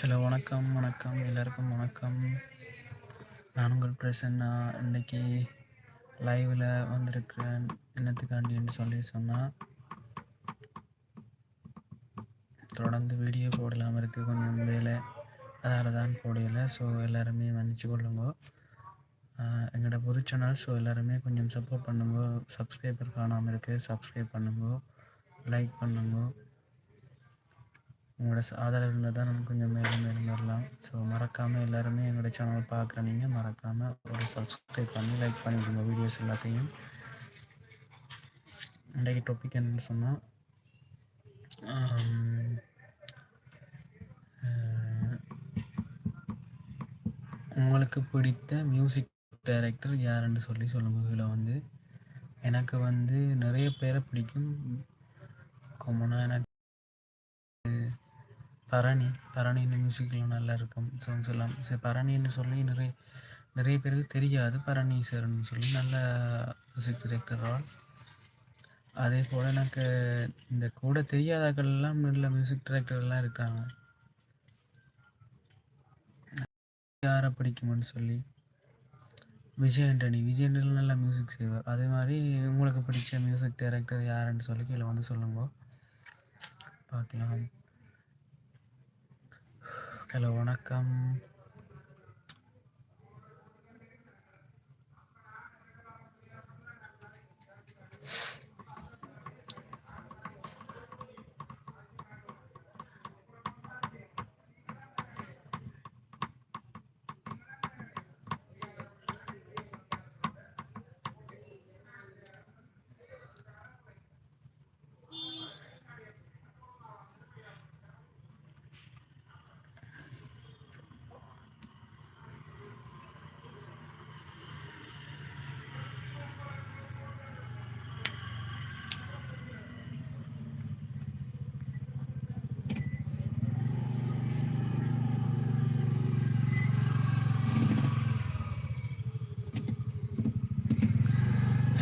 Hello வணக்கம் வணக்கம். எல்லாருக்கும் வணக்கம். நான் உங்கள் பிரசன்னா. இன்னைக்கு லைவில் வந்திருக்கிறேன். என்னத்துக்காண்டின்னு சொல்லி சொன்னால் தொடர்ந்து வீடியோ போடலாம் இருக்குது கொஞ்சம் வேலை அதால் தான் போடலை. ஸோ எல்லாருமே மன்னிச்சு கொள்ளுங்க. எங்களோட புது சேனல் ஸோ எல்லாருமே கொஞ்சம் சப்போர்ட் பண்ணுங்க. சப்ஸ்கிரைபர் காணாமல் இருக்குது சப்ஸ்கிரைப் பண்ணுங்க. லைக் பண்ணுங்க. உங்களோட ஆதரவு இருந்தால் தான் நம்ம கொஞ்சம் மேலும் மேலும் வரலாம். ஸோ மறக்காமல் எல்லாருமே எங்களோட சேனல் பார்க்குற நீங்கள் மறக்காமல் ஒரு சப்ஸ்கிரைப் பண்ணி லைக் பண்ணிவிடுங்க வீடியோஸ் எல்லாத்தையும். இன்றைக்கு டாபிக் என்னன்னு சொன்னால் உங்களுக்கு பிடித்த மியூசிக் டைரக்டர் யாருன்னு சொல்லி சொல்லுங்க இதில் வந்து. எனக்கு வந்து நிறைய பேரை பிடிக்கும். கொமனாக எனக்கு பரணி பரணின்னு மியூசிக்கில் நல்லா இருக்கும் சாங்ஸ் எல்லாம். சரி பரணின்னு சொல்லி நிறைய நிறைய பேருக்கு தெரியாது. பரணி சார்னு சொல்லி நல்ல மியூசிக் டிரெக்டரால் அதே போல் எனக்கு இந்த கூட தெரியாதாக்கள் எல்லாம் நல்ல மியூசிக் டிரெக்டர்லாம் இருக்காங்க. யாரை பிடிக்கும்னு சொல்லி. விஜய் ஆண்டனி விஜய் ஆண்டனி நல்லா மியூசிக் செய்வார். அதே மாதிரி உங்களுக்கு பிடிச்ச மியூசிக் டைரக்டர் யாருன்னு சொல்லி கீழே வந்து சொல்லுங்க. பார்க்கலாம். ஹலோ வணக்கம்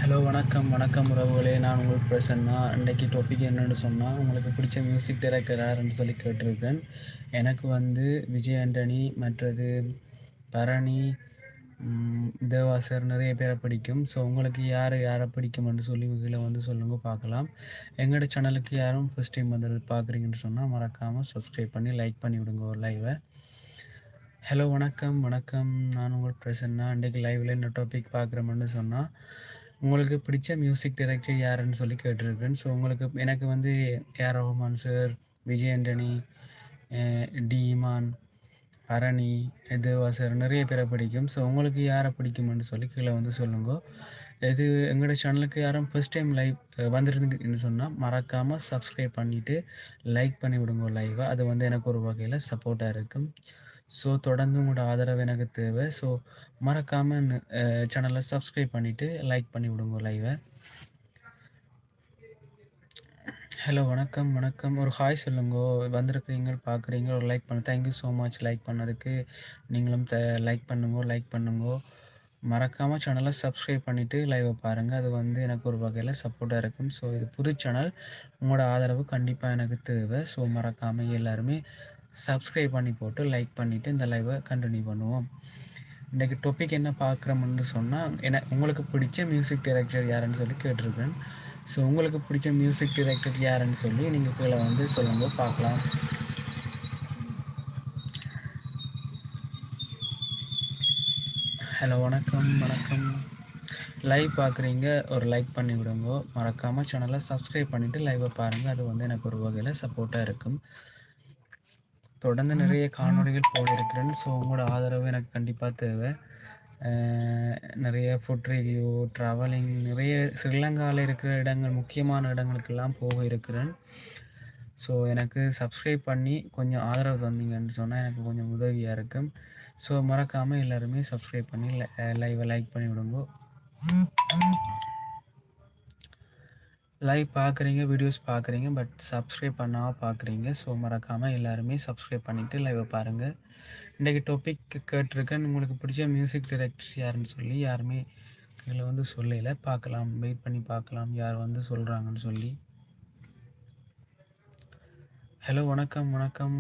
ஹலோ வணக்கம் வணக்கம் உறவுகளே. நான் உங்கள் பிரசன்னா. அன்றைக்கு டாபிக் என்னென்னு சொன்னால் உங்களுக்கு பிடிச்ச மியூசிக் டைரக்டர் யாருன்னு சொல்லி கேட்டிருக்கேன். எனக்கு வந்து விஜய் ஆண்டனி மற்றது பரணி தேவாசர் நிறைய பேரை பிடிக்கும். ஸோ உங்களுக்கு யார் யாரை பிடிக்கும்னு சொல்லி கீழே வந்து சொல்லுங்கள் பார்க்கலாம். எங்களோட சேனலுக்கு யாரும் ஃபஸ்ட் டைம் வந்து பார்க்குறீங்கன்னு சொன்னால் மறக்காமல் சப்ஸ்கிரைப் பண்ணி லைக் பண்ணி விடுங்க ஒரு லைவை ஹலோ வணக்கம் வணக்கம். நான் உங்கள் பிரசன்னா. இன்றைக்கு லைவில் என்ன டாபிக் பார்க்குறோம்னு சொன்னால் உங்களுக்கு பிடிச்ச மியூசிக் டைரக்டர் யாருன்னு சொல்லி கேட்டிருக்கேன். ஸோ உங்களுக்கு எனக்கு வந்து A R Rahman sir Vijay Antony ah D Imman Bharani Deva sir நிறைய பேரை பிடிக்கும். ஸோ உங்களுக்கு யாரை பிடிக்கும்னு சொல்லி கீழே வந்து சொல்லுங்க. இது எங்களோட சேனலுக்கு யாரும் ஃபர்ஸ்ட் டைம் லைவ் வந்துருந்துன்னு சொன்னால் மறக்காமல் சப்ஸ்கிரைப் பண்ணிவிட்டு லைக் பண்ணி விடுங்க லைவை அது வந்து எனக்கு ஒரு வகையில் சப்போர்ட்டாக இருக்கும். ஸோ தொடர்ந்து உங்களோட ஆதரவு எனக்கு தேவை. ஸோ மறக்காமல் சேனலை சப்ஸ்கிரைப் பண்ணிவிட்டு லைக் பண்ணி விடுங்க லைவை ஹலோ வணக்கம் வணக்கம். ஒரு ஹாய் சொல்லுங்க. வந்திருக்கிறீங்க பார்க்குறீங்க ஒரு லைக் பண்ண. தேங்க்யூ ஸோ மச் லைக் பண்ணதுக்கு. நீங்களும் த லைக் பண்ணுங்க லைக் பண்ணுங்க. மறக்காமல் சேனலை சப்ஸ்கிரைப் பண்ணிவிட்டு லைவை பாருங்கள் அது வந்து எனக்கு ஒரு வகையில் சப்போர்ட்டாக இருக்கும். ஸோ இது புது சேனல் உங்களோட ஆதரவு கண்டிப்பாக எனக்கு தேவை. ஸோ மறக்காமல் எல்லாருமே சப்ஸ்கிரைப் பண்ணி போட்டு லைக் பண்ணிவிட்டு இந்த லைவை கண்டினியூ பண்ணுவோம். இன்றைக்கி டாபிக் என்ன பார்க்குறோம்னு சொன்னால் என்ன உங்களுக்கு பிடிச்ச மியூசிக் டைரக்டர் யாருன்னு சொல்லி கேட்டிருக்கேன். ஸோ உங்களுக்கு பிடிச்ச மியூசிக் டைரக்டர் யாருன்னு சொல்லி நீங்கள் கீழே வந்து சொல்லுங்க பார்க்கலாம். ஹலோ வணக்கம் வணக்கம். லைவ் பார்க்குறீங்க ஒரு லைக் பண்ணி விடுங்க. மறக்காமல் சேனலை சப்ஸ்கிரைப் பண்ணிவிட்டு லைவை பாருங்கள் அது வந்து எனக்கு ஒரு வகையில் சப்போர்ட்டாக இருக்கும். தொடர்ந்து நிறைய காணொளிகள் போட இருக்கிறேன் ஸோ உங்களோட ஆதரவு எனக்கு கண்டிப்பாக தேவை. நிறைய ஃபுட் ரிவ்யூ ட்ராவலிங் நிறைய ஸ்ரீலங்காவில் இருக்கிற இடங்கள் முக்கியமான இடங்களுக்கெல்லாம் போக இருக்கிறேன். ஸோ எனக்கு சப்ஸ்கிரைப் பண்ணி கொஞ்சம் ஆதரவு தந்தீங்கன்னு சொன்னால் எனக்கு கொஞ்சம் உதவியாக இருக்கும். ஸோ மறக்காமல் எல்லாருமே சப்ஸ்கிரைப் பண்ணி லைவை லைக் பண்ணி விடுங்க லைவ் பார்க்குறீங்க வீடியோஸ் பார்க்குறீங்க பட் சப்ஸ்கிரைப் பண்ணாமல் பார்க்குறீங்க ஸோ மறக்காமல் எல்லாருமே சப்ஸ்கிரைப் பண்ணிவிட்டு லைவை பாருங்கள் இன்றைக்கி டாபிக் கேட்டிருக்கேன். உங்களுக்கு பிடிச்ச மியூசிக் டைரக்டர்ஸ் யாருன்னு சொல்லி யாருமே கீழே வந்து சொல்லலை. பார்க்கலாம் வெயிட் பண்ணி பார்க்கலாம் யார் வந்து சொல்கிறாங்கன்னு சொல்லி. ஹலோ வணக்கம் வணக்கம்.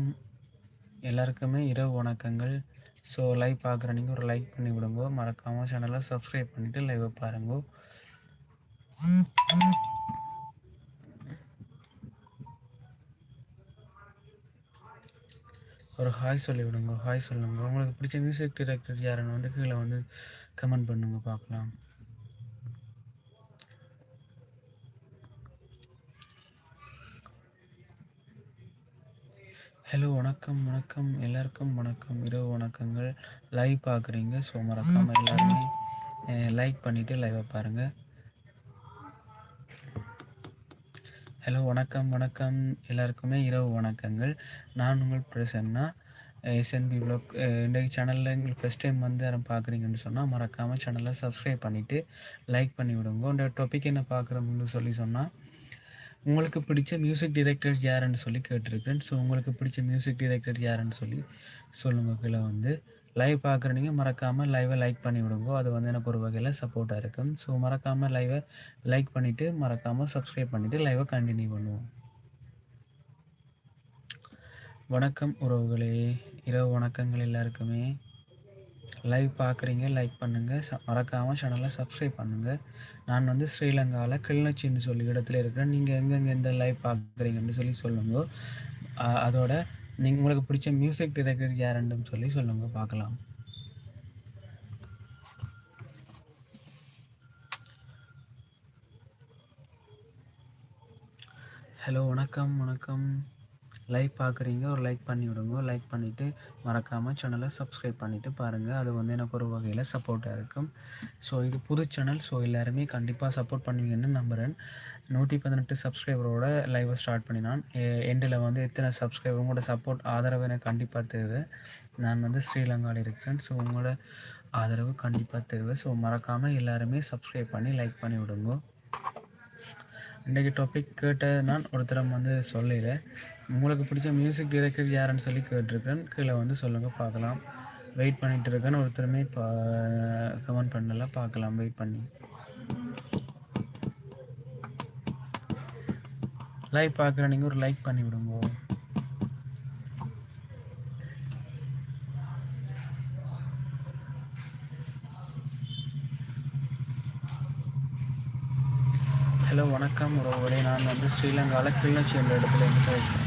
எல்லாருக்குமே இரவு வணக்கங்கள். ஸோ லைவ் பார்க்குற நீங்கள் ஒரு லைக் பண்ணி விடுங்க. மறக்காமல் சேனலை சப்ஸ்கிரைப் பண்ணிவிட்டு லைவை பாருங்க. ஒரு ஹாய் சொல்லி விடுங்க ஹாய் சொல்லுங்க. உங்களுக்கு பிடிச்ச மியூசிக் டிரெக்டர் யாருன்னு வந்து கீழே வந்து கமெண்ட் பண்ணுங்க பார்க்கலாம். ஹலோ வணக்கம் வணக்கம். எல்லாருக்கும் வணக்கம். இரவு வணக்கங்கள். லைவ் பார்க்குறீங்க ஸோ மறக்காமல் எல்லாருமே லைக் பண்ணிவிட்டு லைவை பாருங்கள் ஹலோ வணக்கம் வணக்கம். எல்லாருக்குமே இரவு வணக்கங்கள். நான் உங்கள் பிரசன்னா. எஸ்என்பி ப்ளாக் இன்றைக்கு சேனலில் எங்களுக்கு ஃபஸ்ட் டைம் வந்து யாரும் பார்க்குறீங்கன்னு சொன்னால் மறக்காமல் சேனலை சப்ஸ்கிரைப் பண்ணிவிட்டு லைக் பண்ணி விடுங்க. இந்த டாபிக் என்ன பார்க்குறோம்னு சொல்லி சொன்னால் உங்களுக்கு பிடிச்ச மியூசிக் டிரெக்டர்ஸ் யாருன்னு சொல்லி கேட்டிருக்கேன். ஸோ உங்களுக்கு பிடிச்ச மியூசிக் டிரெக்டர் யாருன்னு சொல்லி சொல்லுங்கள் கீழே வந்து. லைவ் பார்க்குறீங்க மறக்காமல் லைவை லைக் பண்ணி விடுங்க. அது வந்து எனக்கு ஒரு வகையில் சப்போர்ட்டாக இருக்கும். ஸோ மறக்காமல் லைவை லைக் பண்ணிவிட்டு மறக்காமல் சப்ஸ்கிரைப் பண்ணிவிட்டு லைவை கண்டினியூ பண்ணுவோம். வணக்கம் உறவுகளே. இரவு வணக்கங்கள் எல்லாருக்குமே. லைவ் பார்க்குறீங்க லைக் பண்ணுங்கள் ச மறக்காமல் சேனலை சப்ஸ்கிரைப் பண்ணுங்கள் நான் வந்து ஸ்ரீலங்காவில் கிளிநொச்சின்னு சொல்லி இடத்துல இருக்கிறேன். நீங்கள் எங்கெங்கே எந்த லைவ் பார்க்குறீங்கன்னு சொல்லி சொல்லுங்க. அதோட நீங்கள் உங்களுக்கு பிடிச்ச மியூசிக் டிரெக்டர் யாருன்னு சொல்லி சொல்லுங்கள் பார்க்கலாம். ஹலோ வணக்கம் வணக்கம். லைக் பார்க்குறீங்க ஒரு லைக் பண்ணி விடுங்க லைக் பண்ணிவிட்டு மறக்காமல் சேனலை சப்ஸ்கிரைப் பண்ணிவிட்டு பாருங்கள் அது வந்து எனக்கு ஒரு வகையில் சப்போர்ட்டாக இருக்கும். ஸோ இது புது சேனல் ஸோ எல்லாருமே கண்டிப்பாக சப்போர்ட் பண்ணுவீங்கன்னு நம்புகிறேன் நூற்றி பதினெட்டு சப்ஸ்கிரைபரோட லைவை ஸ்டார்ட் பண்ணினான். எண்டில் வந்து எத்தனை சப்ஸ்கிரைபர் உங்களோட சப்போர்ட் ஆதரவு எனக்கு கண்டிப்பாக தேவை. நான் வந்து ஸ்ரீலங்காவில் இருக்கேன். ஸோ உங்களோட ஆதரவு கண்டிப்பாக தேவை. ஸோ மறக்காமல் எல்லாருமே சப்ஸ்கிரைப் பண்ணி லைக் பண்ணி விடுங்க இன்றைக்கி டாபிக் கேட்ட நான் ஒருத்தரம் வந்து சொல்லலை. உங்களுக்கு பிடிச்ச மியூசிக் டைரக்டர் யாருன்னு சொல்லி கேட்டிருக்கேன். கீழே வந்து சொல்லுங்கள் பார்க்கலாம். வெயிட் பண்ணிகிட்டு இருக்கேன்னு ஒருத்தருமே பா கமெண்ட் பண்ணல. பார்க்கலாம் வெயிட் பண்ணி. லைவ் பார்க்குற நீங்கள் ஒரு லைக் பண்ணி விடுங்க. ஹலோ வணக்கம் உறவுகளே. நான் வந்து ஸ்ரீலங்காவில் கிளிநொச்சி என்ற இடத்துல இருந்து